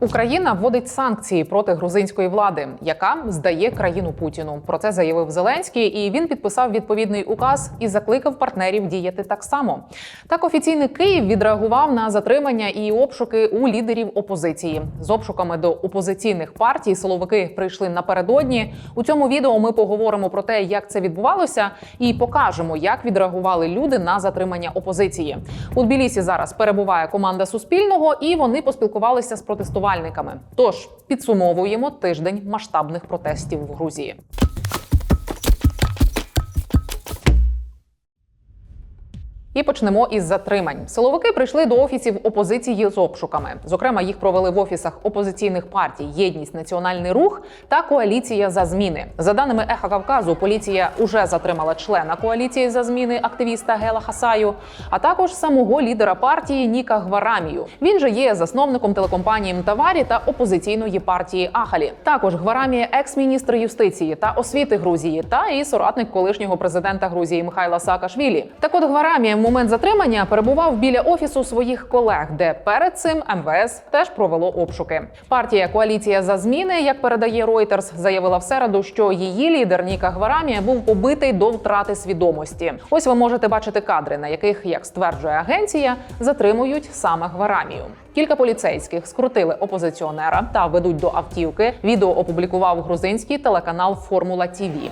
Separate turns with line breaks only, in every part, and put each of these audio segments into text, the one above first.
Україна вводить санкції проти грузинської влади, яка здає країну Путіну. Про це заявив Зеленський, і він підписав відповідний указ і закликав партнерів діяти так само. Так офіційний Київ відреагував на затримання і обшуки у лідерів опозиції. З обшуками до опозиційних партій силовики прийшли напередодні. У цьому відео ми поговоримо про те, як це відбувалося, і покажемо, як відреагували люди на затримання опозиції. У Тбілісі зараз перебуває команда Суспільного, і вони поспілкувалися з протестувальниками. Тож підсумовуємо тиждень масштабних протестів в Грузії. І почнемо із затримань. Силовики прийшли до офісів опозиції з обшуками. Зокрема, їх провели в офісах опозиційних партій Єдність, Національний рух та Коаліція за зміни. За даними Еха Кавказу, поліція уже затримала члена коаліції за зміни активіста Гела Хасаю, а також самого лідера партії Ніка Гварамію. Він же є засновником телекомпанії Мтаварі та опозиційної партії Ахалі. Також Гварамія, екс-міністр юстиції та освіти Грузії, та і соратник колишнього президента Грузії Михайла Саакашвілі. Так от Гварамія момент затримання перебував біля офісу своїх колег, де перед цим МВС теж провело обшуки. Партія Коаліція за зміни, як передає Reuters, заявила в середу, що її лідер Ніка Гварамія був побитий до втрати свідомості. Ось ви можете бачити кадри, на яких, як стверджує агенція, затримують саме Гварамію. Кілька поліцейських скрутили опозиціонера та ведуть до автівки. Відео опублікував грузинський телеканал Формула ТІВІ.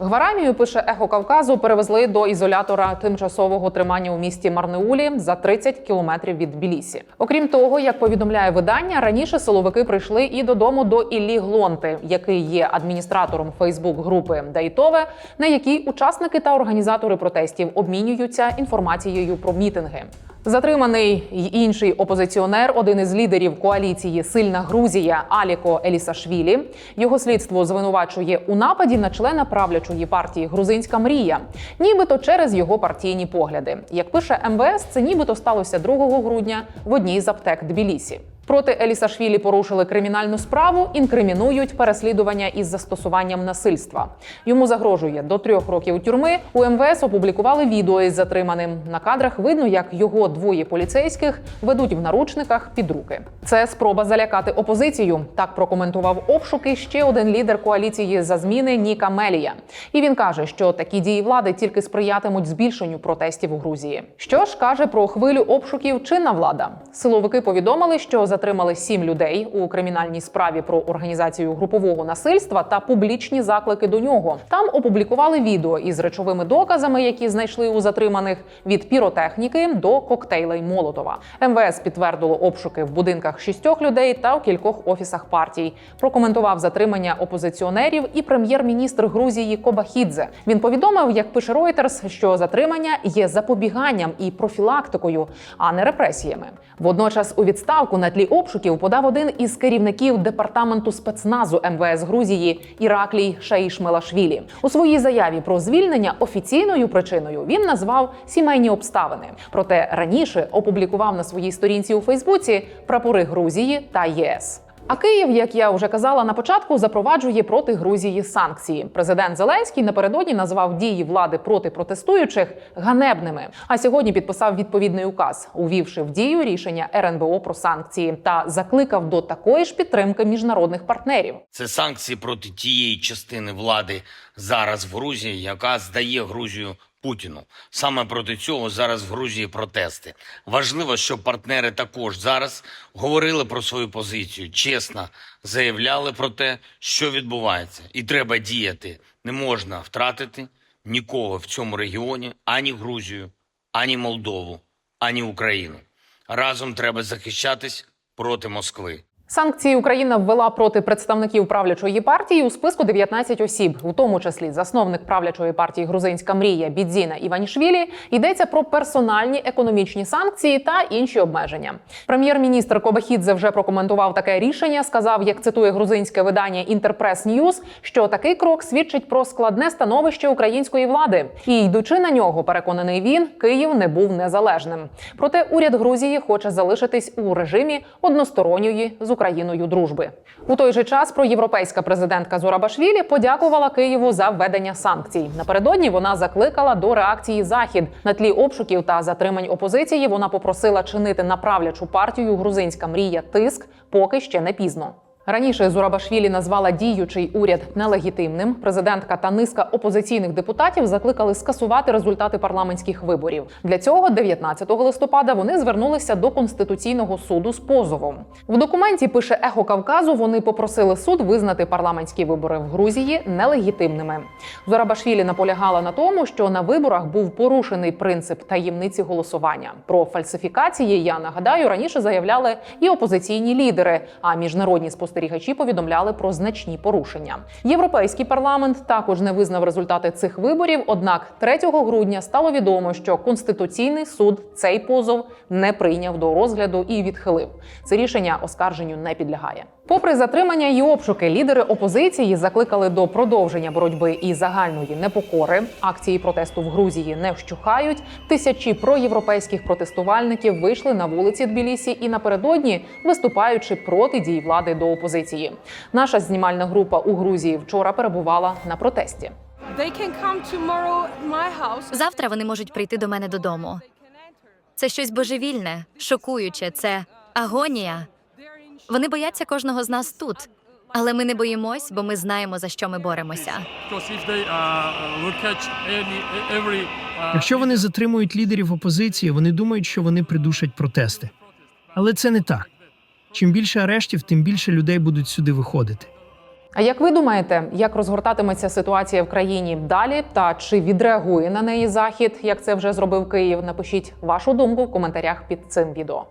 Гварамію пише Ехо Кавказу. Перевезли до ізолятора тимчасового тримання у місті Марнеулі за 30 кілометрів від Тбілісі. Окрім того, як повідомляє видання, раніше силовики прийшли і додому до Іллі Глонти, який є адміністратором Фейсбук-групи Дайтове, на якій учасники та організатори протестів обмінюються інформацією про мітинги. Затриманий й інший опозиціонер, один із лідерів коаліції Сильна Грузія Аліко Елісашвілі. Його слідство звинувачує у нападі на члена правлячої партії Грузинська мрія, нібито через його партійні погляди. Як пише МВС, це нібито сталося 2 грудня в одній з аптек Тбілісі. Проти Елісашвілі порушили кримінальну справу, інкримінують переслідування із застосуванням насильства. Йому загрожує до трьох років тюрми. У МВС опублікували відео із затриманим. На кадрах видно, як його двоє поліцейських ведуть в наручниках під руки. Це спроба залякати опозицію. Так прокоментував обшуки ще один лідер коаліції за зміни Ніка Мелія. І він каже, що такі дії влади тільки сприятимуть збільшенню протестів у Грузії. Що ж каже про хвилю обшуків чинна влада? Силовики повідомили, що затримали сім людей у кримінальній справі про організацію групового насильства та публічні заклики до нього. Там опублікували відео із речовими доказами, які знайшли у затриманих від піротехніки до коктейлей Молотова. МВС підтвердило обшуки в будинках шістьох людей та в кількох офісах партій. Прокоментував затримання опозиціонерів і прем'єр-міністр Грузії Кобахідзе. Він повідомив, як пише Reuters, що затримання є запобіганням і профілактикою, а не репресіями. Водночас у відставку на тлі обшуків подав один із керівників департаменту спецназу МВС Грузії Іраклій Шаїшмелашвілі. У своїй заяві про звільнення офіційною причиною він назвав сімейні обставини. Проте раніше опублікував на своїй сторінці у Фейсбуці прапори Грузії та ЄС. А Київ, як я вже казала на початку, запроваджує проти Грузії санкції. Президент Зеленський напередодні назвав дії влади проти протестуючих ганебними. А сьогодні підписав відповідний указ, увівши в дію рішення РНБО про санкції та закликав до такої ж підтримки міжнародних партнерів.
Це санкції проти тієї частини влади зараз в Грузії, яка здає Грузію Путіну. Саме проти цього зараз в Грузії протести. Важливо, щоб партнери також зараз говорили про свою позицію, чесно заявляли про те, що відбувається, і треба діяти. Не можна втратити нікого в цьому регіоні ані Грузію, ані Молдову, ані Україну. Разом треба захищатись проти Москви.
Санкції Україна ввела проти представників правлячої партії у списку 19 осіб, у тому числі засновник правлячої партії Грузинська мрія Бідзіна Іванішвілі. Йдеться про персональні економічні санкції та інші обмеження. Прем'єр-міністр Кобахідзе вже прокоментував таке рішення. Сказав, як цитує грузинське видання Інтерпрес Ньюз, що такий крок свідчить про складне становище української влади. І йдучи на нього, переконаний він, Київ не був незалежним. Проте уряд Грузії хоче залишитись у режимі односторонньої зустрічі Україною дружби. У той же час проєвропейська президентка Зурабашвілі подякувала Києву за введення санкцій. Напередодні вона закликала до реакції захід на тлі обшуків та затримань опозиції. Вона попросила чинити на правлячу партію Грузинська мрія тиск, поки ще не пізно. Раніше Зурабашвілі назвала діючий уряд нелегітимним. Президентка та низка опозиційних депутатів закликали скасувати результати парламентських виборів. Для цього 19 листопада вони звернулися до конституційного суду з позовом. В документі пише Ехо Кавказу. Вони попросили суд визнати парламентські вибори в Грузії нелегітимними. Зурабашвілі наполягала на тому, що на виборах був порушений принцип таємниці голосування. Про фальсифікації я нагадаю раніше заявляли і опозиційні лідери. А міжнародні спостерігачі повідомляли про значні порушення. Європейський парламент також не визнав результати цих виборів. Однак 3 грудня стало відомо, що конституційний суд цей позов не прийняв до розгляду і відхилив. Це рішення оскарженню не підлягає. Попри затримання і обшуки, лідери опозиції закликали до продовження боротьби і загальної непокори. Акції протесту в Грузії не вщухають. Тисячі проєвропейських протестувальників вийшли на вулиці Тбілісі і напередодні виступаючи проти дій влади до опозиції. Наша знімальна група у Грузії вчора перебувала на протесті.
Завтра вони можуть прийти до мене додому. Це щось божевільне, шокуюче. Це агонія. Вони бояться кожного з нас тут. Але ми не боїмось, бо ми знаємо за що ми боремося.
Uh, every uh,
Якщо вони затримують лідерів опозиції, вони думають, що вони придушать протести. Але це не так. Чим більше арештів, тим більше людей будуть сюди виходити.
А як ви думаєте, як розгортатиметься ситуація в країні далі? Та чи відреагує на неї захід, як це вже зробив Київ? Напишіть вашу думку в коментарях під цим відео.